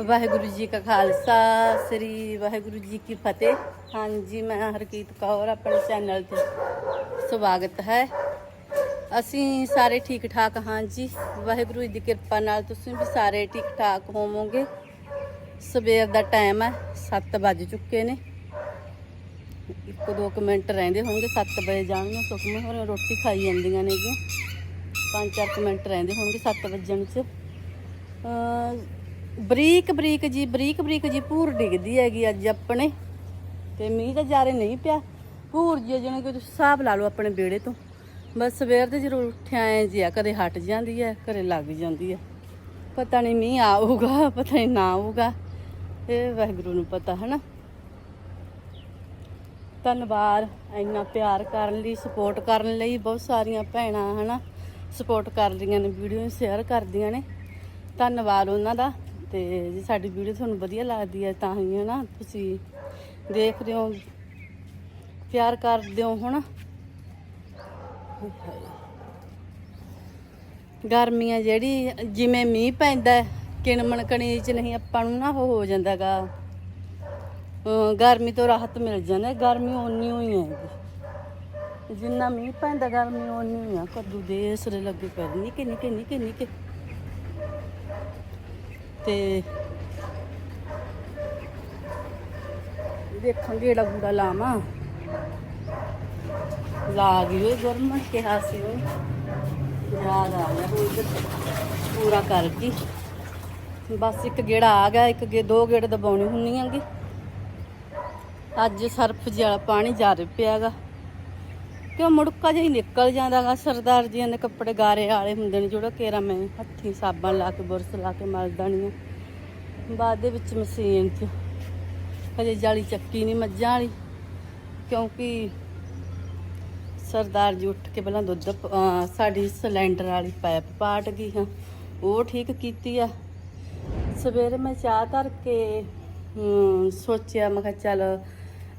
ਵਾਹਿਗੁਰੂ ਜੀ ਕਾ ਖਾਲਸਾ, ਸ੍ਰੀ ਵਾਹਿਗੁਰੂ ਜੀ ਕੀ ਫਤਿਹ। ਹਾਂਜੀ, ਮੈਂ ਹਰਕੀਤ ਕੌਰ, ਆਪਣੇ ਚੈਨਲ ਤੇ ਸਵਾਗਤ ਹੈ। ਅਸੀਂ ਸਾਰੇ ਠੀਕ ਠਾਕ ਹਾਂ ਜੀ। ਵਾਹਿਗੁਰੂ ਜੀ ਦੀ ਕਿਰਪਾ ਨਾਲ ਤੁਸੀਂ ਵੀ ਸਾਰੇ ਠੀਕ ਠਾਕ ਹੋਵੋਗੇ। ਸਵੇਰ ਦਾ ਟਾਈਮ ਹੈ 7 ਵੱਜ ਚੁੱਕੇ ਨੇ। ਇੱਕ ਦੋ ਕੁ ਮਿੰਟ ਰਹਿੰਦੇ ਹੋਣਗੇ 7 ਵਜੇ ਜਾਣਗੇ। ਸੁਖਮਨ ਹੋਰ ਰੋਟੀ ਖਾਈ ਜਾਂਦੀਆਂ ਨੇਗੀਆਂ ਪੰਜ ਚਾਰ ਕੁ ਮਿੰਟ ਰਹਿੰਦੇ ਹੋਣਗੇ 7 ਵਜਣ ਚ। ਬਰੀਕ ਬਰੀਕ ਜੀ, ਬਰੀਕ ਬਰੀਕ ਜੀ ਭੂਰ ਡਿੱਗਦੀ ਹੈਗੀ ਅੱਜ ਆਪਣੇ। ਤੇ ਮੀਂਹ ਤਾਂ ਜਾਰੇ ਨਹੀਂ ਪਿਆ। ਭੂਰ ਜੀ ਜਿਹਨੇ ਕਿ ਤੁਸੀਂ ਹਿਸਾਬ ਲਾ ਲਓ ਆਪਣੇ ਵਿਹੜੇ ਤੋਂ। ਬਸ ਸਵੇਰ ਦੇ ਜ਼ਰੂਰ ਉੱਠਿਆ ਐ ਜੀ ਆ, ਕਦੇ ਹਟ ਜਾਂਦੀ ਹੈ ਕਦੇ ਲੱਗ ਜਾਂਦੀ ਹੈ ਪਤਾ ਨਹੀਂ ਮੀਂਹ ਆਊਗਾ, ਪਤਾ ਨਹੀਂ ਨਾ ਆਊਗਾ। ਇਹ ਵਾਹਿਗੁਰੂ ਨੂੰ ਪਤਾ ਹੈ ਨਾ ਧੰਨਵਾਦ, ਇੰਨਾ ਪਿਆਰ ਕਰਨ ਲਈ ਸਪੋਰਟ ਕਰਨ ਲਈ ਬਹੁਤ ਸਾਰੀਆਂ ਭੈਣਾਂ, ਹਨਾ? ਸਪੋਰਟ ਕਰਦੀਆਂ ਨੇ ਵੀਡੀਓ ਸ਼ੇਅਰ ਕਰਦੀਆਂ ਨੇ। ਧੰਨਵਾਦ ਉਹਨਾਂ ਦਾ। ਤੇ ਜੇ ਸਾਡੀ ਵੀਡੀਓ ਤੁਹਾਨੂੰ ਵਧੀਆ ਲੱਗਦੀ ਹੈ ਤਾਂ ਹੀ ਹਨਾ ਤੁਸੀਂ ਦੇਖਦੇ ਹੋ ਪਿਆਰ ਕਰਦੇ ਹੋ ਹਨਾ ਗਰਮੀਆਂ ਜਿਹੜੀ ਜਿਵੇਂ ਮੀਂਹ ਪੈਂਦਾ ਹੈ, ਕਿਣਮਣ ਕਣੀ ਚ ਨਹੀਂ ਆਪਾਂ ਨੂੰ ਨਾ ਉਹ ਹੋ ਜਾਂਦਾਗਾ। ਅਹ ਗਰਮੀ ਤੋਂ ਰਾਹਤ ਮਿਲ ਜਾਂਦੀ ਗਰਮੀ ਓਨੀ ਹੋਈ ਹੈ ਜਿੰਨਾ ਮੀਂਹ ਪੈਂਦਾ ਗਰਮੀ ਓਨੀ ਹੋਈ ਆ ਕੱਦੂ ਦੇ ਸਰੇ ਲੱਗੇ ਪਏ ਨੇ ਨਿੱਕੇ ਨਿੱਕੇ ਨਿੱਕੇ ਨਿੱਕੇ। ਤੇ ਦੇਖਾਂਗੇ ਜਿਹੜਾ ਬੂੜਾ ਲਾਵਾਂ। ਲਾ ਗਈ ਉਹ ਗਰਮਣ ਕਿਹਾ ਸੀ ਉਹ ਯਾਦ ਆ ਗਿਆ ਉਹ ਇੱਧਰ ਪੂਰਾ ਕਰ ਗਈ ਬਸ ਇੱਕ ਗੇੜਾ ਆ ਗਿਆ, ਇੱਕ ਗੇ ਦੋ ਗੇੜ ਦਬਾਉਣੀ ਹੁੰਨੀਆਂਗੀ ਅੱਜ ਸਰਫ ਜਿਹਾ ਪਾਣੀ ਜਾ ਰਿਹਾ ਪਿਆਗਾ ਕਿਉਂ ਮੁੜਕਾ ਜਿਹਾ ਹੀ ਨਿਕਲ ਜਾਂਦਾਗਾ, ਸਰਦਾਰ ਜੀਆਂ ਦੇ ਕੱਪੜੇ ਗਾਰੇ ਵਾਲੇ ਹੁੰਦੇ ਨੇ ਜਿਹੜਾ ਕੇਰਾ ਮੈਂ ਹੱਥੀਂ ਸਾਬਣ ਲਾ ਕੇ, ਬੁਰਸ ਲਾ ਕੇ ਮਲਦਾ ਨਹੀਂ ਆ। ਬਾਅਦ ਦੇ ਵਿੱਚ ਮਸ਼ੀਨ 'ਚ ਹਜੇ ਜਾਲੀ ਚੱਕੀ ਨਹੀਂ ਮੱਝਾਂ ਵਾਲੀ, ਕਿਉਂਕਿ ਸਰਦਾਰ ਜੀ ਉੱਠ ਕੇ ਪਹਿਲਾਂ ਦੁੱਧ ਸਾਡੀ ਸਿਲੰਡਰ ਵਾਲੀ ਪਾਈਪ ਪਾਟ ਗਈ ਹਾਂ, ਉਹ ਠੀਕ ਕੀਤੀ ਆ ਸਵੇਰੇ ਮੈਂ ਚਾਹ ਧਰ ਕੇ ਸੋਚਿਆ, ਮੈਂ ਕਿਹਾ ਚੱਲ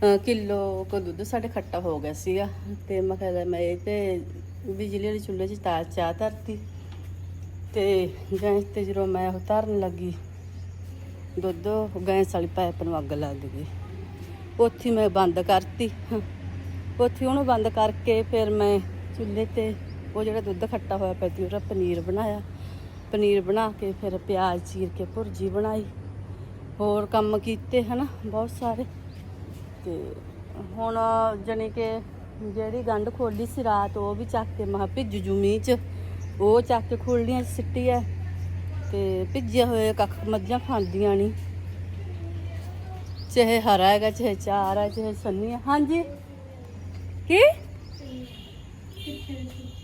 ਕਿਲੋ ਕੋ ਦੁੱਧ ਸਾਡੇ ਖੱਟਾ ਹੋ ਗਿਆ ਸੀਗਾ। ਤੇ ਮੈਂ ਕਿਹਾ ਮੈਂ ਇਹ ਤੇ ਬਿਜਲੀ ਵਾਲੇ ਚੁੱਲ੍ਹੇ 'ਚ ਤਾਂ ਚਾਹ ਧਰਤੀ। ਤੇ ਗੈਸ ਤੇ ਜਦੋਂ ਮੈਂ ਉਹ ਧਰਨ ਲੱਗੀ, ਦੁੱਧ ਗੈਸ ਵਾਲੀ ਪਾਈਪ ਨੂੰ ਅੱਗ ਲੱਗ ਗਈ। ਉੱਥੇ ਮੈਂ ਬੰਦ ਕਰਤੀ। ਉੱਥੇ ਉਹਨੂੰ ਬੰਦ ਕਰਕੇ ਫਿਰ ਮੈਂ ਚੁੱਲ੍ਹੇ ਤੇ ਉਹ ਜਿਹੜਾ ਦੁੱਧ ਖੱਟਾ ਹੋਇਆ ਪਿਆ ਸੀ, ਉਹਦਾ ਪਨੀਰ ਬਣਾਇਆ। ਪਨੀਰ ਬਣਾ ਕੇ ਫਿਰ ਪਿਆਜ਼ ਚੀਰ ਕੇ ਭੁਰਜੀ ਬਣਾਈ। ਹੋਰ ਕੰਮ ਕੀਤੇ ਹਨਾ, ਬਹੁਤ ਸਾਰੇ। ਤੇ ਹੁਣ ਜਾਣੀ ਕਿ ਜਿਹੜੀ ਗੰਢ ਖੋਲੀ ਸੀ ਰਾਤ, ਉਹ ਵੀ ਚੱਕ ਕੇ ਮਹਾ ਭਿੱਜ ਜੂ ਮੀਂਹ ਚ। ਉਹ ਚੱਕ ਕੇ ਖੋਲੀਆਂ ਸਿੱਟੀ ਐ। ਤੇ ਭਿੱਜੇ ਹੋਏ ਕੱਖ ਮੱਝਾਂ ਖਾਂਦੀਆਂ ਨਹੀਂ ਚਾਹੇ ਹਰਾ ਹੈਗਾ, ਚਾਹੇ ਚਾਰ ਹੈ ਚਾਹੇ ਸੰਨੀ ਹੈ ਹਾਂਜੀ? ਕੀ?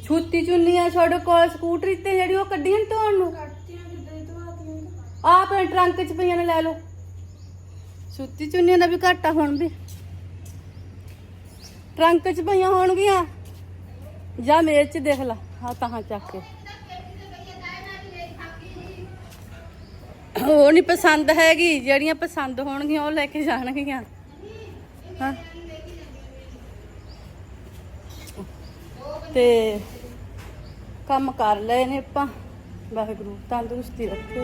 ਛੁੱਤੀ ਚੁੰਨੀਆਂ ਤੁਹਾਡੇ ਕੋਲ, ਸਕੂਟਰੀ ਤੇ ਜਿਹੜੀ ਉਹ ਕੱਢੀਆਂ ਨੀ ਧੋਣ ਨੂੰ? ਆਪ ਟਰੰਕ ਚ ਪਈਆਂ ਨੇ, ਲੈ ਲਓ। ਛੁੱਤੀ ਚੁੰਨੀਆਂ ਦਾ ਵੀ ਘਾਟਾ ਹੁਣ ਵੀ। ਟਰੰਕ ਚ ਪਈਆਂ ਹੋਣਗੀਆਂ। ਜਾਂ ਮੇਰੇ ਚ ਦੇਖ ਲਾ ਹਾਂ ਤਾਂ ਚੱਕ ਕੇ। ਉਹ ਨਹੀਂ ਪਸੰਦ ਹੈਗੀ, ਜਿਹੜੀਆਂ ਪਸੰਦ ਹੋਣਗੀਆਂ ਉਹ ਲੈ ਕੇ ਜਾਣਗੀਆਂ। ਹਾਂ। ਤੇ ਕੰਮ ਕਰ ਲਏ ਨੇ ਆਪਾਂ। ਵਾਹਿਗੁਰੂ, ਤੰਦਰੁਸਤੀ ਰੱਖੇ।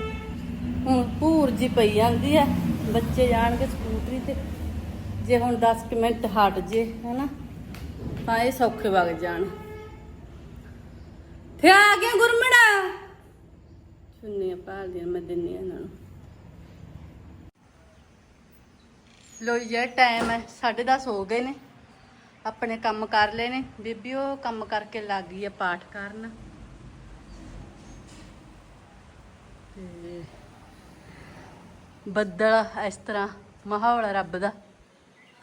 ਹੁਣ ਭੂਰ ਜੀ ਪਈ ਜਾਂਦੀ ਹੈ, ਬੱਚੇ ਜਾਣਗੇ ਸਕੂਟਰੀ ਤੇ। ਜੇ ਹੁਣ 10 ਕੁ ਮਿੰਟ ਹਟ ਜੇ, ਹਨਾ? ਤਾਂ ਇਹ ਸੌਖੇ ਵਗ ਜਾਣ। ਤੇ ਆ ਗਿਆ ਗੁਰਮਣਾ ਚੁੰਨੀਆਂ ਭਾਲਦੀਆਂ ਮੈਂ ਦਿੰਨੀ ਆ ਇਹਨਾਂ ਨੂੰ। ਲੋ ਜੀ ਟਾਈਮ ਹੈ 10:30 ਹੋ ਗਏ ਨੇ। ਆਪਣੇ ਕੰਮ ਕਰ ਲਏ ਨੇ। ਬੀਬੀ, ਉਹ ਕੰਮ ਕਰਕੇ ਲੱਗ ਗਈ ਆ ਪਾਠ ਕਰਨ। ਤੇ ਬੱਦਲ ਇਸ ਤਰ੍ਹਾਂ, ਮਾਹੌਲ ਆ ਰੱਬ ਦਾ।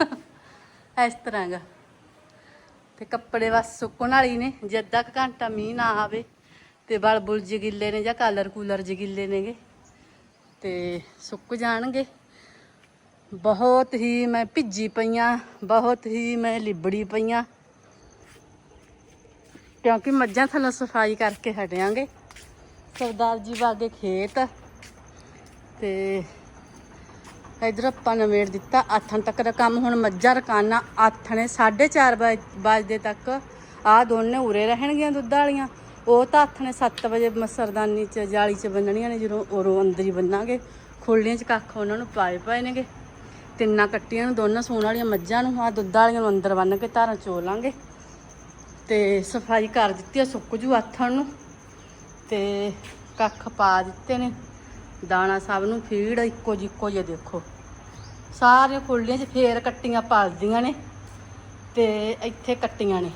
ਇਸ ਤਰ੍ਹਾਂ ਗਾ ਤੇ ਕੱਪੜੇ ਬਸ ਸੁੱਕਣ ਵਾਲੀ ਨੇ, ਜੇ ਅੱਧਾ ਕੁ ਘੰਟਾ ਮੀਂਹ ਨਾ ਆਵੇ ਤੇ ਬਲ ਬੁਲ ਜਿਹੇ ਨੇ ਜਾਂ ਕਲਰ ਕੂਲਰ ਜਿਹੇ ਗਿੱਲੇ ਨੇਗੇ ਤੇ ਸੁੱਕ ਜਾਣਗੇ। ਬਹੁਤ ਹੀ ਮੈਂ ਭਿੱਜੀ ਪਈਆਂ, ਬਹੁਤ ਹੀ ਮੈਂ ਲਿਬੜੀ ਪਈਆਂ। ਕਿਉਂਕਿ ਮੱਝਾਂ ਥੱਲੋਂ ਸਫ਼ਾਈ ਕਰਕੇ ਹਟਿਆਂਗੇ। ਸਰਦਾਰ ਜੀ ਵਾਗੇ ਖੇਤ ਤੇ ਇਧਰ ਆਪਾਂ ਨਵੇੜ ਦਿੱਤਾ, ਆਥਣ ਤੱਕ ਦਾ ਕੰਮ। ਹੁਣ ਮੱਝਾਂ, ਰਕਾਨਾ, ਆਥਣੇ 4:30 ਵਜੇ ਤੱਕ। ਆਹ ਦੋਨੇ ਉਰੇ ਰਹਿਣਗੀਆਂ ਦੁੱਧ ਵਾਲੀਆਂ। ਉਹ ਤਾਂ ਆਥਣੇ 7 ਵਜੇ ਮਸਰਦਾਨੀ ਚ, ਜਾਲੀ ਚ ਬੰਨਣੀਆਂ ਨੇ, ਜਦੋਂ ਉਰੋਂ ਅੰਦਰ ਹੀ ਬੰਨਾਂਗੇ। ਖੋਲੀਆਂ ਚ ਕੱਖ ਉਹਨਾਂ ਨੂੰ ਪਾਏ ਪਾਏ ਨੇਗੇ। ਤਿੰਨਾਂ ਕੱਟੀਆਂ ਨੂੰ, ਦੋਨਾਂ ਸੂਣ ਵਾਲੀਆਂ ਮੱਝਾਂ ਨੂੰ। ਆ ਦੁੱਧ ਵਾਲੀਆਂ ਨੂੰ ਅੰਦਰ ਬੰਨ ਕੇ ਧਾਰਾਂ ਚੋ ਲਾਂਗੇ। ਤੇ ਸਫ਼ਾਈ ਕਰ ਦਿੱਤੀ ਆ ਸੁੱਕ ਜੂ ਆਥਣ ਨੂੰ। ਤੇ ਕੱਖ ਪਾ ਦਿੱਤੇ ਨੇ। ਦਾਣਾ ਸਭ ਨੂੰ ਫੀਡ ਇੱਕੋ ਜਿੱਕੋ ਜਿਹਾ ਦੇਖੋ। ਸਾਰੀਆਂ ਖੁੱਲੀਆਂ 'ਚ ਫੇਰ ਕੱਟੀਆਂ ਪਾਲਦੀਆਂ ਨੇ ਤੇ ਇੱਥੇ ਕੱਟੀਆਂ ਨੇ।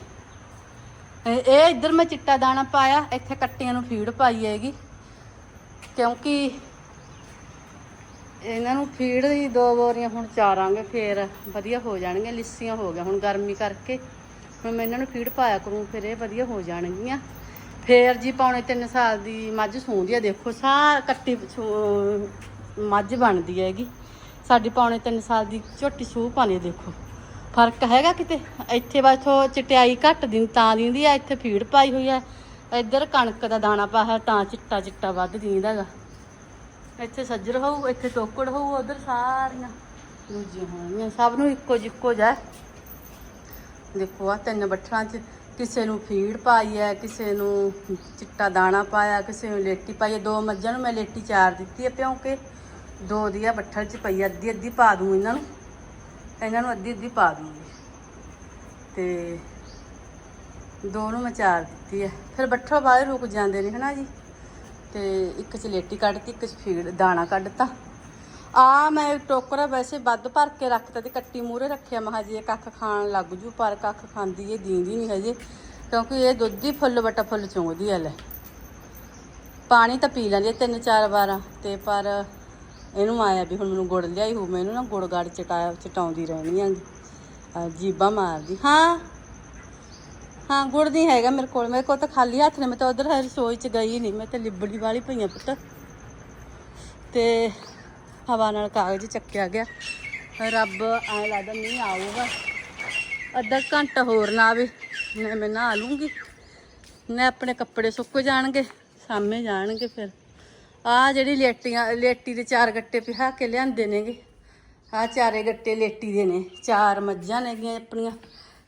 ਇਹ ਇਹ ਇੱਧਰ ਮੈਂ ਚਿੱਟਾ ਦਾਣਾ ਪਾਇਆ, ਇੱਥੇ ਕੱਟੀਆਂ ਨੂੰ ਫੀਡ ਪਾਈ ਹੈਗੀ। ਕਿਉਂਕਿ ਇਹਨਾਂ ਨੂੰ ਫੀਡ ਦੀ ਦੋ ਬੋਰੀਆਂ ਹੁਣ ਚਾਰਾਂਗੇ, ਫੇਰ ਵਧੀਆ ਹੋ ਜਾਣਗੀਆਂ ਲਿੱਸੀਆਂ ਹੋ ਗਿਆ ਹੁਣ ਗਰਮੀ ਕਰਕੇ। ਹੁਣ ਮੈਂ ਇਹਨਾਂ ਨੂੰ ਫੀਡ ਪਾਇਆ ਕਰੂੰ, ਫਿਰ ਇਹ ਵਧੀਆ ਹੋ ਜਾਣਗੀਆਂ। ਫੇਰ ਜੀ ਪੌਣੇ 3 ਸਾਲ ਦੀ ਮੱਝ ਸੂੰਦੀ ਆ, ਦੇਖੋ, ਸਾਰ ਕੱਟੀ ਸੂ- ਮੱਝ ਬਣਦੀ ਹੈਗੀ। ਸਾਡੀ ਪੌਣੇ 3 ਸਾਲ ਦੀ ਝੋਟੀ ਸੂਹ ਪਾਣੀ ਦੇਖੋ। ਫ਼ਰਕ ਹੈਗਾ ਕਿਤੇ? ਇੱਥੇ ਬਸ ਬਾਥੋਂ ਚਟਿਆਈ ਘੱਟ ਦਿਨ ਤਾਂ ਦਿੰਦੀ ਆ, ਇੱਥੇ ਫੀਡ ਪਾਈ ਹੋਈ ਆ। ਇੱਧਰ ਕਣਕ ਦਾ ਦਾਣਾ ਪਾਇਆ ਤਾਂ ਚਿੱਟਾ ਚਿੱਟਾ ਵੱਧ ਦਿੰਦਾ ਹੈਗਾ। ਇੱਥੇ ਸੱਜਰ ਹੋਊ, ਇੱਥੇ ਟੋਕੜ ਹੋਊ, ਉਧਰ ਸਾਰੀਆਂ ਦੂਜੀਆਂ ਹੋਣਗੀਆਂ। ਸਭ ਨੂੰ ਇੱਕੋ ਜਿੱਕੋ ਜਾ। ਦੇਖੋ ਆ ਤਿੰਨ ਬੱਠਲਾਂ 'ਚ ਕਿਸੇ ਨੂੰ ਫੀਡ ਪਾਈ ਹੈ, ਕਿਸੇ ਨੂੰ ਚਿੱਟਾ ਦਾਣਾ ਪਾਇਆ, ਕਿਸੇ ਨੂੰ ਲੇਟੀ ਪਾਈ ਹੈ। ਦੋ ਮੱਝਾਂ ਨੂੰ ਮੈਂ ਲੇਟੀ ਚਾਰ ਦਿੱਤੀ ਹੈ ਭਿਉਂਕੇ। ਦੋ ਦੀ ਆ ਬੱਠਲ 'ਚ ਪਈ ਅੱਧੀ ਅੱਧੀ ਪਾ ਦੂੰ ਇਹਨਾਂ ਨੂੰ। ਇਹਨਾਂ ਨੂੰ ਅੱਧੀ ਅੱਧੀ ਪਾ ਦੂੰਗੀ। ਤੇ ਦੋ ਨੂੰ ਮੈਂ ਚਾਰ ਦਿੱਤੀ ਹੈ। ਫਿਰ ਬੱਠਲ ਬਾਹਰ ਰੁਕ ਜਾਂਦੇ ਨੇ ਹਨਾ ਜੀ। ਤੇ ਇੱਕ ਚ ਲੇਟੀ ਕੱਢਤੀ, ਇੱਕ ਚ ਫੀਡ, ਦਾਣਾ ਕੱਢਤਾ। ਆ ਮੈਂ ਟੋਕਰਾ ਵੈਸੇ ਵੱਧ ਭਰ ਕੇ ਰੱਖਤਾ ਤੇ ਕੱਟੀ ਮੂਰੇ ਰੱਖਿਆ ਮਹਾ ਜੀ ਇਹ ਕੱਖ ਖਾਣ ਲੱਗ ਜੂ, ਪਰ ਕੱਖ ਖਾਂਦੀ ਇਹ ਦੀਂਦੀ ਨਹੀਂ ਹਜੇ, ਕਿਉਂਕਿ ਇਹ ਦੁੱਧ ਹੀ ਫੁੱਲ ਬਟਾ ਫੁੱਲ ਚੁੰਗਦੀ ਆ ਲੈ। ਪਾਣੀ ਤਾਂ ਪੀ ਲੈਂਦੀ ਤਿੰਨ ਚਾਰ ਵਾਰਾਂ, ਤੇ ਪਰ ਇਹਨੂੰ ਆਇਆ ਵੀ ਹੁਣ ਮੈਨੂੰ ਗੁੜ ਲਿਆਈ ਹੋ ਮੈਂ ਇਹਨੂੰ ਨਾ ਗੁੜ ਗਾੜ ਚਟਾਇਆ ਚਟਾਉਂਦੀ ਰਹਿਣੀ ਆ। ਜੀਬਾ ਮਾਰਦੀ। ਹਾਂ ਹਾਂ, ਗੁੜ ਨਹੀਂ ਹੈਗਾ ਮੇਰੇ ਕੋਲ ਮੇਰੇ ਕੋਲ ਤਾਂ ਖਾਲੀ ਹੱਥ ਨੇ, ਮੈਂ ਤਾਂ ਉਧਰ ਰਸੋਈ ਚ ਗਈ ਨਹੀਂ ਮੈਂ ਤਾਂ ਲਿਬੜੀ ਵਾਲੀ ਪਈਆਂ ਪੁੱਤ। ਤੇ ਹਵਾ ਨਾਲ ਕਾਗਜ਼ ਚੱਕਿਆ ਗਿਆ। ਰੱਬ ਐ ਲੱਗਦਾ ਮੀਂਹ ਆਊਗਾ। ਅੱਧਾ ਘੰਟਾ ਹੋਰ ਨਾ ਆਵੇ, ਮੈਂ ਮੈਂ ਨਹਾ ਲੂੰਗੀ। ਨੇ ਆਪਣੇ ਕੱਪੜੇ ਸੁੱਕ ਜਾਣਗੇ ਸਾਹਮਣੇ ਜਾਣਗੇ ਫਿਰ। ਆ ਜਿਹੜੀ ਲੇਟੀਆਂ ਲੇਟੀ ਦੇ ਚਾਰ ਗੱਟੇ ਪਿਹਾ ਕੇ ਲਿਆਂਦੇ ਨੇਗੇ। ਆ ਚਾਰੇ ਗੱਟੇ ਲੇਟੀ ਦੇ ਨੇ। ਚਾਰ ਮੱਝਾਂ ਨੇਗੀਆਂ ਆਪਣੀਆਂ।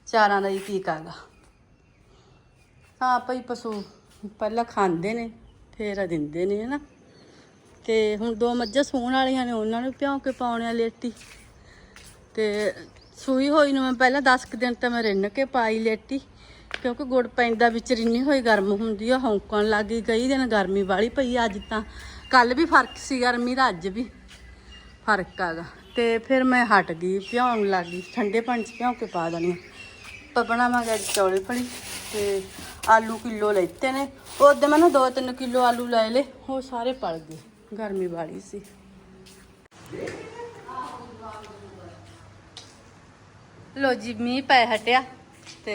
ਚਾਰਾਂ ਦਾ ਹੀ ਕੀ ਕਾਗਾ। ਹਾਂ ਭਈ ਪਸ਼ੂ ਪਹਿਲਾਂ ਖਾਂਦੇ ਨੇ, ਫੇਰ ਦਿੰਦੇ ਨੇ, ਹਨਾ। ਤੇ ਹੁਣ ਦੋ ਮੱਝਾਂ ਸੂਣ ਵਾਲੀਆਂ ਨੇ, ਉਹਨਾਂ ਨੂੰ ਭਿਉਂ ਕੇ ਪਾਉਣੇ ਆ ਲੇਟੀ। ਤੇ ਸੂਈ ਹੋਈ ਨੂੰ ਮੈਂ ਪਹਿਲਾਂ 10 ਕੁ ਦਿਨ ਤਾਂ ਮੈਂ ਰਿੰਨ ਕੇ ਪਾਈ ਲੇਟੀ, ਕਿਉਂਕਿ ਗੁੜ ਪੈਂਦਾ ਵਿੱਚ ਰਿੰਨੀ ਹੋਈ ਗਰਮ ਹੁੰਦੀ ਆ, ਹੌਂਕਣ ਲੱਗ ਗਈ, ਕਈ ਦਿਨ ਗਰਮੀ ਵਾਲੀ ਪਈ ਅੱਜ ਤਾਂ। ਕੱਲ ਵੀ ਫ਼ਰਕ ਸੀ ਗਰਮੀ ਦਾ, ਅੱਜ ਵੀ ਫ਼ਰਕ ਆਗਾ ਤੇ ਫਿਰ ਮੈਂ ਹਟ ਗਈ, ਭਿਉਣ ਲੱਗ ਗਈ, ਠੰਡੇ ਪਾਣੀ ਚ ਭਿਉਂ ਕੇ ਪਾ ਦੇਣੀ ਆਪਾਂ ਬਣਾਵਾਂਗੇ ਅੱਜ ਚੌਲੇ ਫਲੀ ਤੇ ਆਲੂ ਕਿਲੋ ਲੈਤੇ ਨੇ ਉਹਦੇ ਮੈਂ ਨਾ 2-3 ਕਿਲੋ ਆਲੂ ਲੈ ਲੇ ਉਹ ਸਾਰੇ ਪਲ ਗਏ। ਗਰਮੀ ਵਾਲੀ ਸੀ। ਲੋ ਜੀ ਮੀਂਹ ਪੈ ਹਟਿਆ ਤੇ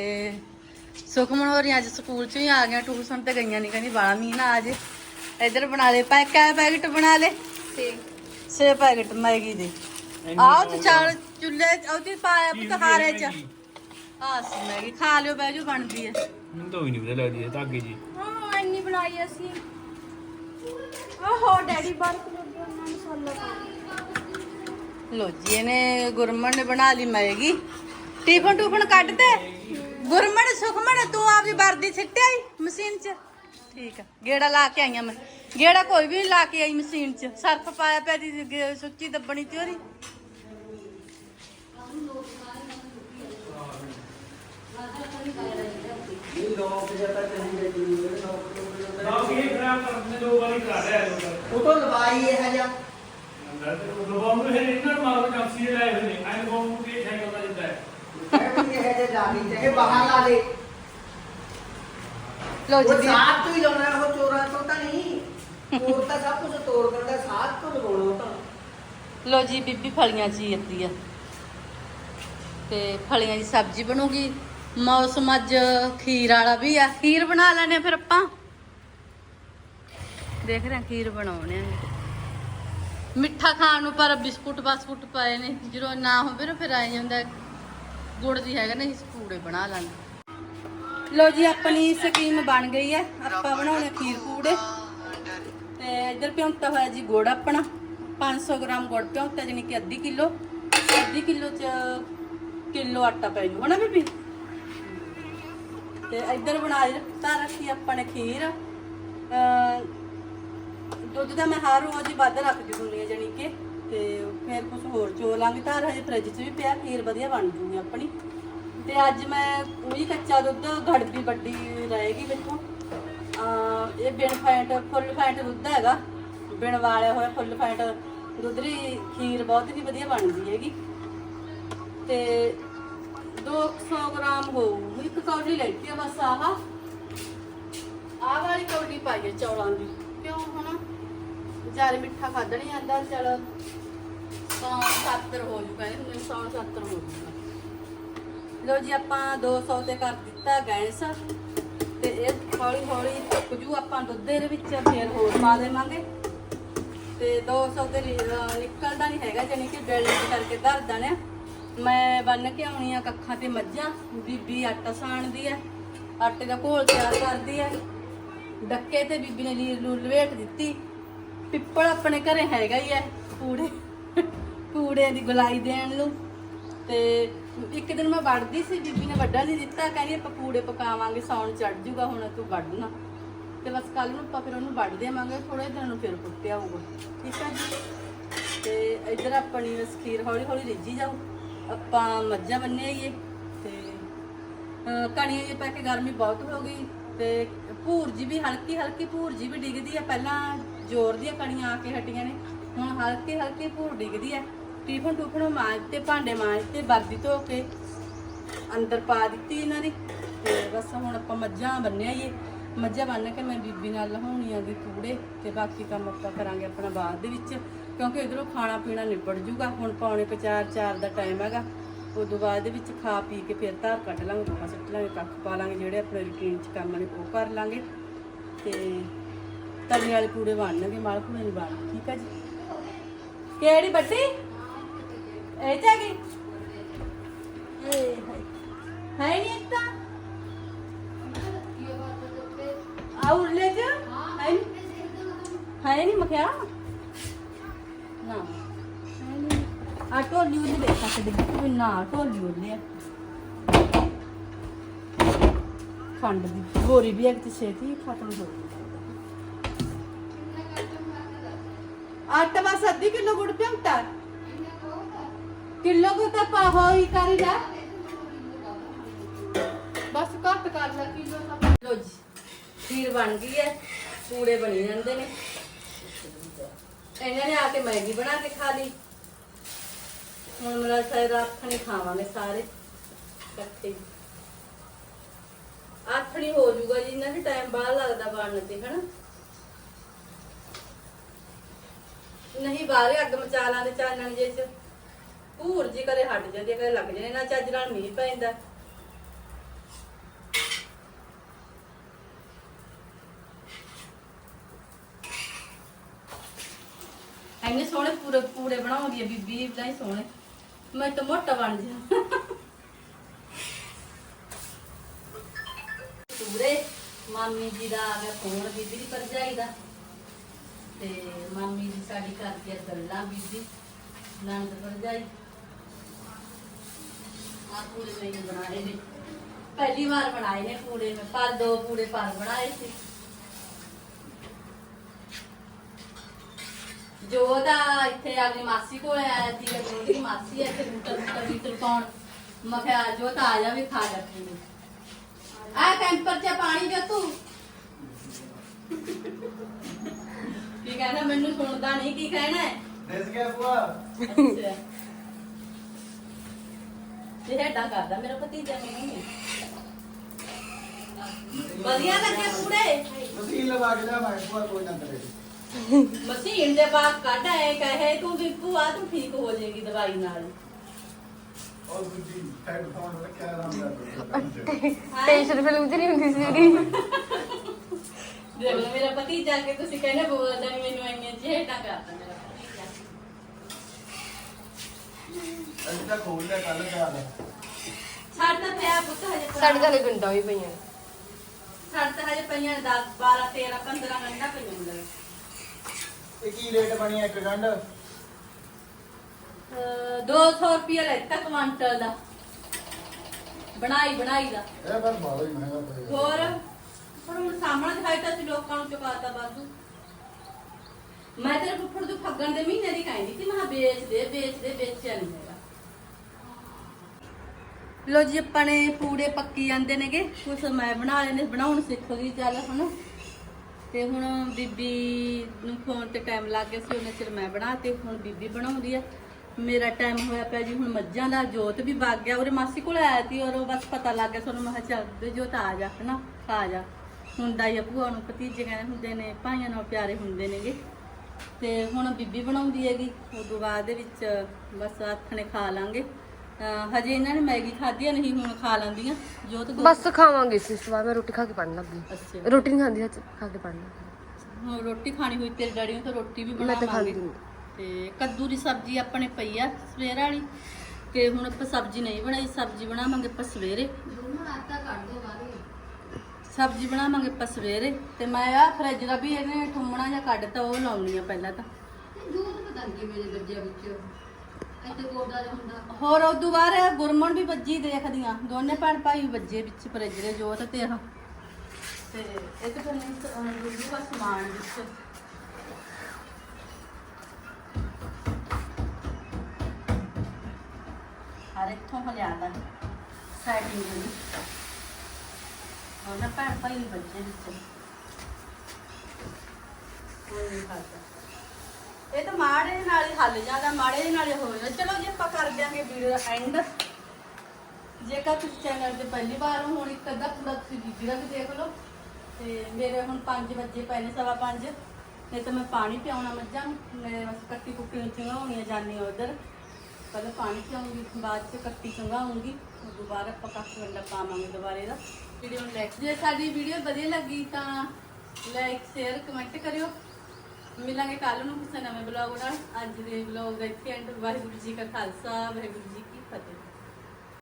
ਸੁਖਮਨ ਹੋਰੀ ਅੱਜ ਸਕੂਲ ਚੋਂ ਹੀ ਆ ਗਿਆ ਟਿਊਸ਼ਨ ਤੇ ਗਈਆਂ ਨਹੀਂ ਕਹਿੰਦੀ ਬਾਲਾ ਮੀਂਹ ਨਾ ਆ ਜੇ। ਇੱਧਰ ਬਣਾ ਲੈ ਪੈਕ ਕਾ ਪੈਕਟ ਬਣਾ ਲੈ ਛੇ ਪੈਕਟ ਮੈਗੀ ਦੇ। ਆਹ ਤੇ ਚਾਲ ਚੁੱਲ੍ਹੇ ਉਹਦੀ ਪਾਇਆ ਹਾਰੇ ਚ। ਆ ਸੀ ਮੈਗੀ ਖਾ ਲਿਓ ਬਹਿ ਜੋ ਬਣਦੀ ਹੈ। ਮੈਨੂੰ ਤਾਂ ਵੀ ਨਹੀਂ ਵਧੀਆ ਲੱਗਦੀ ਇਹ ਧਾਗੇ ਜੀ। ਹਾਂ ਇੰਨੀ ਬਣਾਈ ਅਸੀਂ। ਆਹੋ ਡੈਡੀ ਬਾਹਰ ਖਲੋਗੇ ਉਹਨਾਂ ਨੂੰ ਸੋਲਾ ਪਾ ਲੋ ਜੀ ਇਹਨੇ ਗੁਰਮਨ ਨੇ ਬਣਾ ਲਈ ਮੈਗੀ। ਟਿਫਨ ਟੂਫਨ ਕੱਢ ਤੇ। ਗੁਰਮਨ ਸੁਖਮਨ ਤੂੰ ਆਪਦੀ ਵਰਦੀ ਸਿੱਟਿਆ ਈ ਮਸ਼ੀਨ 'ਚ। ਠੀਕ ਆ ਗੇੜਾ ਲਾ ਕੇ ਆਈਆਂ ਮੈਂ। ਗੇੜਾ ਕੋਈ ਵੀ ਨੀ ਲਾ ਕੇ ਆਈ ਮਸ਼ੀਨ 'ਚ। ਸਰਫ ਪਾਇਆ ਪਿਆ ਦੀ ਗ- ਸੁੱਚੀ ਦੱਬਣੀ ਤੇ ਉਹਦੀ। ਨਾ ਖਰਾਬ ਦੇ ਵਾਰੀ ਕਰ ਰਿਹਾ ਲੋਕ ਉਹ ਤੋਂ ਲਵਾਈ ਇਹ ਲੋਕਾਂ ਨੂੰ ਇਹਨਾਂ ਮਾਰ ਲਾਏ ਹੋਏ ਨੇ। ਨੂੰ ਕੀ ਜਿੱਦਾਂ ਬਾਹਰ ਲਾ ਦੇ ਲੋ ਜੀ ਦੀ- ਸਾਥ ਤੋਂ ਹੀ ਲਾਉਣਾ ਉਹ ਚੋਰਾਂ ਤੋਂ ਤਾਂ ਨਹੀਂ। ਚੋਰ ਤਾਂ ਸਭ ਕੁਝ ਤੋੜ ਦਿੰਦਾ ਸਾਥ ਤੋਂ ਲਗਾਉਣਾ ਉਹ ਤਾਂ। ਲੋ ਜੀ ਬੀਬੀ ਫਲੀਆਂ ਚੀਰਦੀ ਆ। ਤੇ ਫਲੀਆਂ ਦੀ ਸਬਜ਼ੀ ਬਣੂਗੀ। ਮੌਸਮ ਅੱਜ ਖੀਰ ਵਾਲਾ ਵੀ ਆ। ਖੀਰ ਬਣਾ ਲੈਣੇ ਫਿਰ ਆਪਾਂ। ਦੇਖ ਰਹੇ ਆ ਖੀਰ ਬਣਾਉਣੇ ਆ। ਮਿੱਠਾ ਖਾਣ ਨੂੰ ਪਰ ਬਿਸਕੁਟ, ਬਾਸਕੁਟ ਪਏ ਨੇ। ਜਦੋਂ ਨਾ ਹੋਵੇ ਨਾ, ਫਿਰ ਆਏ ਜਾਂਦਾ ਗੁੜ ਦੀ ਹੈਗਾ ਨਾ ਇਸ ਪੂੜੇ ਬਣਾ ਲਾਂਗੇ। ਲੋ ਜੀ, ਆਪਣੀ ਸਕੀਮ ਬਣ ਗਈ ਹੈ। ਆਪਾਂ ਬਣਾਉਣੇ ਖੀਰ ਪੂੜੇ। ਤੇ ਇੱਧਰ ਪਿਉਂਤਾ ਹੋਇਆ ਜੀ ਗੁੜ ਆਪਣਾ। 500 ਗ੍ਰਾਮ ਗੁੜ ਪਿਉਂਤਾ ਜਾਨੀ ਕਿ ਅੱਧੀ ਕਿਲੋ। ਅੱਧੀ ਕਿਲੋ ਚ ਕਿਲੋ ਆਟਾ ਪੈ ਜੂ ਹਨਾ ਬੀਬੀ? ਤੇ ਇੱਧਰ ਬਣਾ ਦਿੱਤਾ ਰੱਖੀ ਆਪਾਂ ਨੇ ਖੀਰ। ਅਹ ਦੁੱਧ ਦਾ ਮੈਂ ਹਰ ਰੋਜ਼ ਹੀ ਵੱਧ ਰੱਖਦੀ ਹੁੰਦੀ ਆ ਜਾਣੀ ਕਿ ਤੇ ਫਿਰ ਕੁਝ ਹੋਰ ਚੋ ਲਾਂਗੇ ਤਾਂ ਹਜੇ ਫ੍ਰਿਜ 'ਚ ਵੀ ਪਿਆ ਖੀਰ ਵਧੀਆ ਬਣ ਜੂਗੀ ਆਪਣੀ। ਤੇ ਅੱਜ ਮੈਂ ਉਹੀ ਕੱਚਾ ਦੁੱਧ ਗੜਬੀ ਵੱਡੀ ਰਹੇਗੀ ਮੈਥੋਂ ਆ ਇਹ ਬਿਨ ਫੈਟ, ਫੁੱਲ ਫੈਟ ਦੁੱਧ ਹੈਗਾ। ਬਿਨ ਵਾਲਿਆ ਹੋਇਆ ਫੁੱਲ ਫੈਟ ਦੁੱਧ ਦੀ ਖੀਰ ਬਹੁਤ ਹੀ ਵਧੀਆ ਬਣਦੀ ਹੈਗੀ। ਤੇ 200 ਗ੍ਰਾਮ ਹੋਊ ਇੱਕ ਕੌਲੀ ਲੈਤੀ ਆ ਬਸ ਆਹ। ਆਹ ਵਾਲੀ ਕੌਲੀ ਪਾਈ ਹੈ ਚੌਲਾਂ ਦੀ, ਕਿਉਂ ਹੁਣ? ਜਾਰੇ ਮਿੱਠਾ ਖਾਧਾ ਨਹੀਂ ਜਾਂਦਾ ਚਲ ਸੌਣ 70 ਹੋ ਜੂ ਕਹਿੰਦੇ ਹੁੰਦੇ ਨੇ, ਸੌਣ 70 ਹੋ ਜੂਗਾ। ਲੋ ਜੀ ਆਪਾਂ 200 ਤੇ ਕਰ ਦਿੱਤਾ ਗੈਸ ਤੇ ਇਹ ਹੌਲੀ ਹੌਲੀ ਟੁੱਕ ਜੂ ਆਪਾਂ ਦੁੱਧ ਦੇ ਵਿੱਚ ਫੇਰ ਹੋਰ ਪਾ ਦੇਵਾਂਗੇ। ਤੇ 200 ਤੇ ਨੀ- ਅਹ ਨਿਕਲਦਾ ਨਹੀਂ ਹੈਗਾ ਜਾਣੀ ਕਿ ਬੈਲੈਂਸ ਕਰਕੇ ਧਰਦਾ ਦੇਣਾ। ਮੈਂ ਬੰਨ ਕੇ ਆਉਣੀ ਆ ਕੱਖਾਂ ਤੇ ਮੱਝਾਂ ਬੀਬੀ ਆਟਾ ਸਾਣਦੀ ਹੈ ਆਟੇ ਦਾ ਘੋਲ ਤਿਆਰ ਕਰਦੀ ਹੈ ਡੱਕੇ ਤੇ ਬੀਬੀ ਨੇ ਲੀਰ ਨੂੰ ਲਵੇਟ ਦਿੱਤੀ। ਪਿੱਪਲ ਆਪਣੇ ਘਰੇ ਹੈਗਾ ਹੀ ਹੈ ਕੂੜੇ ਕੂੜੇ ਦੀ ਗੁਲਾਈ ਦੇਣ ਨੂੰ। ਤੇ ਇੱਕ ਦਿਨ ਮੈਂ ਵੜਦੀ ਸੀ, ਬੀਬੀ ਨੇ ਵੱਡਾ ਨਹੀਂ ਦਿੱਤਾ, ਕਹਿੰਦੀ ਆਪਾਂ ਕੂੜੇ ਪਕਾਵਾਂਗੇ, ਸੌਣ ਚੜ ਜੂਗਾ, ਹੁਣ ਤੂੰ ਵੱਢਣਾ ਤੇ ਬਸ ਕੱਲ ਨੂੰ ਆਪਾਂ ਫਿਰ ਉਹਨੂੰ ਵੱਢ ਦੇਵਾਂਗੇ ਥੋੜੇ ਦਿਨ ਨੂੰ ਫਿਰ ਕੁੱਟਿਆ ਹੋਊਗਾ, ਠੀਕ ਹੈ ਜੀ? ਤੇ ਇੱਧਰ ਆਪਣੀ ਬਸ ਖੀਰ ਹੌਲੀ ਹੌਲੀ ਰਿੱਝੀ ਜਾਊ। ਆਪਾਂ ਮੱਝਾਂ ਬੰਨੇ ਆਈਏ, ਤੇ ਅਹ ਕਣੀਆਂ ਜੇ ਪੈ ਕੇ ਗਰਮੀ ਬਹੁਤ ਹੋ ਗਈ, ਤੇ ਭੂਰ ਜੀ ਵੀ ਹਲਕੀ ਹਲਕੀ ਭੂਰ ਜੀ ਵੀ ਡਿੱਗਦੀ ਆ ਪਹਿਲਾਂ ਜ਼ੋਰ ਦੀਆਂ ਕਣੀਆਂ ਆ ਕੇ ਹਟੀਆਂ ਨੇ। ਹੁਣ ਹਲਕੀ ਹਲਕੀ ਭੂਰ ਡਿੱਗਦੀ ਆ ਟਿਫਨ ਟੂਫਨ ਮਾਂਜ ਤੇ ਭਾਂਡੇ ਮਾਂਜ ਤੇ ਵਰਦੀ ਧੋ ਕੇ ਅੰਦਰ ਪਾ ਦਿੱਤੀ ਇਹਨਾਂ ਦੀ ਤੇ ਬਸ ਹੁਣ ਆਪਾਂ ਮੱਝਾਂ ਬੰਨਿਆ ਈਏ ਮੱਝਾਂ ਬੰਨ ਕੇ ਮੈਂ ਬੀਬੀ ਨਾਲ ਲਹਾਉਣੀ ਆਗੀ ਕੂੜੇ ਤੇ ਬਾਕੀ ਕੰਮ ਆਪਾਂ ਕਰਾਂਗੇ ਆਪਣਾ ਬਾਅਦ ਦੇ ਵਿੱਚ। ਕਿਉਂਕਿ ਇਧਰੋਂ ਖਾਣਾ ਪੀਣਾ ਨਿਬੜ ਜੂਗਾ। ਹੁਣ ਪੌਣੇ ਕੁ ਚਾਰ ਚਾਰ ਦਾ ਟਾਈਮ ਹੈਗਾ। ਉਦੋਂ ਬਾਅਦ ਦੇ ਵਿੱਚ ਖਾ ਪੀ ਕੇ ਫਿਰ ਧਾਰ ਕੱਢ ਲਾਂਗੇ ਪਾ ਸੁੱਟ ਲਾਂਗੇ, ਕੱਖ ਪਾ ਲਾਂਗੇ ਜਿਹੜੇ ਆਪਣੇ ਰੂਟੀਨ 'ਚ ਕੰਮ ਨੇ ਉਹ ਕਰ ਲਾਂਗੇ। ਤੇ ਤਲੀ ਵਾਲੇ ਕੂੜੇ ਬਣਨਗੇ ਮਾਲ ਕੂੜੇ ਨਹੀਂ ਬਣਨੇ, ਠੀਕ ਹੈ ਜੀ? ਕਿਹੜੀ ਬੱਟੀ ਇਹ ਚ ਗਈ ਹੈ ਨਹੀਂ ਇੱਦਾਂ? ਆ ਉਰਲੇ ਚ? ਹੈ ਨਹੀਂ? ਹੈ ਨਹੀਂ ਮਖਿਆ? ਨਾ। ਆ ਢੋਲੀ ਉਹਨੇ ਦੇਖ ਸਕਦੇ ਕੋਈ ਨਾ ਢੋਲੀ ਉਹਨੇ ਖੰਡ ਦੀ। ਗੋਰੀ ਵੀ ਇੱਕ ਤੇ ਛੇਤੀ ਖਤਮ ਹੋ ਗਈ ਆਟਾ ਬਸ ਅੱਧੀ ਕਿਲੋ ਗੁੜ ਪਿਆਉਂਦਾ ਕਿਲੋ ਕੋ ਤਾਂ ਬਸ ਘੱਟ ਕਰ ਲੈ ਕਿਲੋ ਤਾਂ। ਲੋ ਜੀ, ਖੀਰ ਬਣ ਗਈ ਹੈ, ਪੂੜੇ ਬਣੀ ਜਾਂਦੇ ਨੇ। ਇਹਨਾਂ ਨੇ ਆ ਕੇ ਮੈਗੀ ਬਣਾ ਕੇ ਖਾ ਲਈ। ਹੁਣ ਮੇਰਾ ਸ਼ਾਇਦ ਆਥਣੇ ਖਾਵਾਂਗੇ ਸਾਰੇ। ਇਕੱਠੇ। ਆਥਣੀ ਹੋ ਜਾਊਗਾ ਜੀ, ਇਹਨਾਂ ਦੀ ਟਾਈਮ ਬਾਹਰ ਲੱਗਦਾ ਬਣਨ ਤੇ, ਹਨਾ? ਨਹੀਂ ਬਾਹਰ ਅੱਗ ਮਚਾ ਲਾਂਦੇ ਚਾਨਣ ਜੇ ਚ। ਭੂਰ ਜੀ ਕਰੇ ਹਟ ਜਾਂਦੀ ਹੈ, ਕਦੇ ਲੱਗ ਜਾਂਦੇ ਨਾ ਚੱਜ ਨਾਲ ਮੀਂਹ ਪੈਂਦਾ ਐਨੇ ਸੋਹਣੇ ਪੂਰੇ ਪੂੜੇ ਬਣਾਉਂਦੀ ਹੈ ਬੀਬੀ ਇਦਾਂ ਹੀ ਸੋਹਣੇ। ਮੈਂ ਤਾਂ ਮੋਟਾ ਬਣ ਜਾ। ਪੂਰੇ ਮਾਮੀ ਜੀ ਦਾ ਗਿਆ ਫੋਨ ਬੀਬੀ ਦੀ ਭਰਜਾਈ ਦਾ। ਤੇ ਮਾਮੀ ਜੀ ਸਾਡੀ ਕਰਦੀ ਆ ਗੱਲਾਂ ਬੀਬੀ ਨੰਦ ਭਰਜਾਈ। ਆ ਪੂੜੇ ਮੈਨੇ ਬਣਾਏ ਨੇ। ਪਹਿਲੀ ਵਾਰ ਬਣਾਏ ਨੇ ਪੂੜੇ। ਮੈਂ ਪਰ ਦੋ ਪੂੜੇ ਪਰ ਬਣਾਏ ਸੀ। ਜੋ ਤਾਂ ਇੱਥੇ ਆਪਣੀ ਮਾਸੀ ਕੋਲ ਆਇਆ ਸੀ ਕਿ ਉਹਦੀ ਮਾਸੀ ਹੈ ਤੇ ਰੂਟਰ ਰੂਟਰ ਵੀ ਤਰਕਾਉਣ। ਮੈਂ ਕਿਹਾ ਜੋ ਤਾਂ ਆ ਜਾਵੇ ਖਾ ਜਾਂਦੀ ਆ ਕੈਂਪਰ ਚ ਪਾਣੀ ਜੋ ਤੂੰ ਕੀ ਕਹਿੰਦਾ ਮੈਨੂੰ ਸੁਣਦਾ ਨਹੀਂ ਕੀ ਕਹਿਣਾ ਹੈ? ਦਿਸ ਗਿਆ ਭੂਆ। ਅੱਛਾ। ਇਹ ਹੈਡਾ ਕਰਦਾ ਮੇਰਾ ਭਤੀਜਾ ਮੈਨੂੰ ਵਧੀਆ ਲੱਗੇ ਪੂੜੇ ਮਸੀਂ ਲਵਾ ਕੇ ਜਾ ਮੈਂ ਭੂਆ ਕੋਈ ਨਾ ਕਰੇ। ਮਸ਼ੀਨ ਦੇ ਬਾਅਦ ਕੱਢ ਆਏ ਕਹੇ ਤੂੰ ਵੀ ਭੂਆ ਤੂੰ ਠੀਕ ਹੋ ਜਾਏਗੀ ਦਵਾਈ ਨਾਲ। ਉਹ ਦੂਜੀ ਹੈਡਫੋਨ ਰੱਖਿਆ ਆਰਾਮ ਨਾਲ। ਟੈਨਸ਼ਨ ਫਿਲਮ ਚ ਨਹੀਂ ਹੁੰਦੀ ਸੀ ਜਿਹੜੀ। ਦੇਖ ਲਓ ਮੇਰਾ ਭਤੀਜਾ ਕੇ ਤੁਸੀਂ ਕਹਿੰਦੇ ਬੋਲਦਾ ਨਹੀਂ ਮੈਨੂੰ ਇੰਨੇ ਜਿਹੇਟਾ ਕਰਦਾ ਮੇਰਾ ਭਤੀਜਾ। ਅੱਜ ਤੱਕ ਖੋਲ ਲਿਆ ਕੱਲ ਜਾ ਛੱਡ ਤਾਂ ਪਿਆ ਪੁੱਤ ਹਜੇ ਸਾਡੇ ਤਾਂ ਗੰਡਾ ਵੀ ਪਈਆਂ ਛੱਡ ਤਾਂ ਹਜੇ ਪਈਆਂ 10 12 13 15 ਘੰਟਾ ਪਈਆਂ ਹੁੰਦੀਆਂ ਇਹ ਕੀ ਰੇਟ ਬਣੀ ਇੱਕ ਗੰਢ? ਅਹ 200 ਰੁਪਏ ਲੈਤਾ ਕੁਆਂਟਲ ਦਾ। ਬਣਾਈ ਬਣਾਈ ਦਾ। ਇਹ ਪਰ ਬਾਹਲਾ ਹੀ ਮਹਿੰਗਾ ਪਏਗਾ ਹੋਰ? ਪਰ ਹੁਣ ਸਾਹਮਣੇ ਦਿਖਾਈ ਤਾਂ ਅਸੀਂ ਲੋਕਾਂ ਨੂੰ ਚੁਕਾਤਾ ਬਾਦੂ ਮੈਂ ਤੇਰੇ ਫੁੱਫੜ ਤੋਂ ਫੱਗਣ ਦੇ ਮਹੀਨੇ ਦੀ ਕਹਿੰਦੀ ਸੀ, ਮੈਂ ਕਿਹਾ ਵੇਚ ਦੇ ਵੇਚ ਦੇ, ਵੇਚਿਆ ਨਹੀਂ ਹੈਗਾ। ਲੋ ਜੀ ਆਪਾਂ ਨੇ ਪੂੜੇ ਪੱਕੀ ਜਾਂਦੇ ਨੇਗੇ। ਕੁਛ ਮੈਂ ਬਣਾ ਲੈਨੇ ਬਣਾਉਣ ਸਿੱਖ ਗਈ, ਚੱਲ ਹੁਣ। ਤੇ ਹੁਣ ਬੀਬੀ ਨੂੰ ਫੋਨ ਤੇ ਟਾਈਮ ਲੱਗ ਗਿਆ ਸੀ, ਉਹਨੇ ਚਿਰ ਮੈਂ ਬਣਾ ਤੇ ਹੁਣ ਬੀਬੀ ਬਣਾਉਂਦੀ ਆ। ਮੇਰਾ ਟਾਈਮ ਹੋਇਆ ਪਿਆ ਜੀ, ਹੁਣ ਮੱਝਾਂ ਦਾ ਜੋਤ ਵੀ ਵਗ ਗਿਆ। ਉਹਦੇ ਮਾਸੀ ਕੋਲ ਆਇਆ ਸੀ ਔਰ ਉਹ ਬਸ ਪਤਾ ਲੱਗ ਗਿਆ ਸਾਨੂੰ, ਮੈਂ ਕਿਹਾ ਚੱਲ ਜੋਤ ਆ ਜਾ, ਹਨਾ ਆ ਜਾ। ਹੁੰਦਾ ਹੀ ਆ ਭੂਆ ਨੂੰ ਭਤੀਜੇ ਕਹਿੰਦੇ ਹੁੰਦੇ ਨੇ ਭਾਈਆਂ ਨਾਲ ਪਿਆਰੇ ਹੁੰਦੇ ਨੇਗੇ। ਤੇ ਹੁਣ ਬੀਬੀ ਬਣਾਉਂਦੀ ਹੈਗੀ ਉਦੋਂ ਬਾਅਦ ਦੇ ਵਿੱਚ ਬਸ ਆਥਣੇ ਖਾ ਲਾਂਗੇ। ਹਜੇ ਇਹਨਾਂ ਨੇ ਮੈਗੀ ਖਾਧੀ ਆ, ਨਹੀਂ ਹੁਣ ਖਾ ਲੈਂਦੀਆਂ। ਜੋਤ ਦੋ ਬਸ ਖਾਵਾਂਗੇ ਇਸ ਇਸ ਵਾਰ ਮੈਂ ਰੋਟੀ ਖਾ ਕੇ ਪੜਨ ਲੱਗੀ। ਰੋਟੀ ਨਹੀਂ ਖਾਂਦੀ ਅੱਜ ਖਾ ਕੇ ਪੜਨ ਲੱਗੀ। ਹੁਣ ਰੋਟੀ ਖਾਣੀ ਹੋਈ ਤੇਰੇ ਡੈਡੀ ਨੂੰ ਤਾਂ ਰੋਟੀ ਵੀ ਤਾਂ ਬਣਾਵਾਂਗੇ। ਤੇ ਕੱਦੂ ਦੀ ਸਬਜ਼ੀ ਆਪਣੇ ਪਈ ਆ ਸਵੇਰ ਵਾਲੀ। ਤੇ ਹੁਣ ਆਪਾਂ ਸਬਜ਼ੀ ਨਹੀਂ ਬਣਾਈ ਸਬਜ਼ੀ ਬਣਾਵਾਂਗੇ ਆਪਾਂ ਸਵੇਰੇ। ਸਬਜ਼ੀ ਬਣਾਵਾਂਗੇ ਆਪਾਂ ਸਵੇਰੇ ਤੇ ਮੈਂ ਆ ਫਰਿੱਜ ਦਾ ਵੀ ਇਹਨੇ ਠੁੰਮਣਾ ਜਾਂ ਕੱਢਤਾ ਉਹ ਲਾਉਣੀ ਆ ਪਹਿਲਾਂ ਤਾਂ। ਹੋਰ ਉਦੋਂ ਬਾਅਦ ਗੁਰਮਨ ਵੀ ਵੱਜੀ ਦੇਖਦੀਆਂ। ਦੋਨੇ ਭੈਣ ਭਾਈ ਵੱਜੇ ਵਿੱਚ ਫਰਿੱਜ ਦੇ ਜੋਤ ਤੇ ਆ ਤੇ ਇਹ ਤੇ ਫਿਰ ਗੁਰੂ ਦਾ ਸਮਾਨ ਵਿੱਚ। ਹਰ ਇੱਥੋਂ ਹਲਿਆਦਾ ਸੈਟਿੰਗ ਦੀ ਉਹਨਾਂ ਭੈਣ ਭਾਈ ਵੀ ਵੱਜੇ ਵਿੱਚ। ਕੋਈ ਨਹੀਂ ਖਾਦਾ। ਇਹ ਤਾਂ ਮਾੜੇ ਦੇ ਨਾਲ ਹੀ ਹੱਲ ਜਾਂਦਾ ਮਾੜੇ ਦੇ ਨਾਲ ਹੀ ਹੋ ਜਾਂਦਾ। ਚਲੋ ਜੀ, ਆਪਾਂ ਕਰ ਦਿਆਂਗੇ ਵੀਡੀਓ ਦਾ ਐਂਡ ਜੇਕਰ ਤੁਸੀਂ ਚੈਨਲ ਤੇ ਪਹਿਲੀ ਵਾਰ ਹੋ, ਹੁਣ ਇੱਕ ਅੱਧਾ ਪੂਰਾ ਤੁਸੀਂ ਬੀਬੀ ਦਾ ਵੀ ਦੇਖ ਲਓ। ਤੇ ਮੇਰੇ ਹੁਣ 5 ਵਜੇ ਪਏ ਨੇ, ਸਵਾ 5 ਨਹੀਂ ਤਾਂ ਮੈਂ ਪਾਣੀ ਪਿਆਉਣਾ ਮੱਝਾਂ ਨੂੰ। ਮੈਂ ਬਸ ਕੱਟੀ ਕੁੱਟੀ ਨੂੰ ਚੰਗਾਉਣੀਆਂ ਜਾਂਦੀ ਹਾਂ ਉਧਰ। ਪਹਿਲਾਂ ਪਾਣੀ ਪਿਆਉਂਗੀ, ਬਾਅਦ ਚ ਕੱਟੀ ਚੰਗਾਉਂਗੀ। ਉਸ ਤੋਂ ਬਾਅਦ ਆਪਾਂ ਕੱਖ ਵੰਡਾ ਪਾਵਾਂਗੇ ਦੁਬਾਰੇ ਦਾ। ਵੀਡੀਓ ਨੂੰ ਲਾਈਕ ਜੇ ਸਾਡੀ ਵੀਡੀਓ ਵਧੀਆ ਲੱਗੀ ਤਾਂ ਲਾਈਕ ਸ਼ੇਅਰ ਕਮੈਂਟ ਕਰਿਓ। ਮਿਲਾਂਗੇ ਕੱਲ ਨੂੰ ਕਿਸੇ ਨਵੇਂ ਬਲੌਗ ਨਾਲ। ਅੱਜ ਦੇ ਬਲੌਗ ਦਾ ਇੱਥੇ ਐਂਡ ਵਾਹਿਗੁਰੂ ਜੀ ਕਾ ਖਾਲਸਾ, ਵਾਹਿਗੁਰੂ ਜੀ ਕੀ ਫਤਿਹ।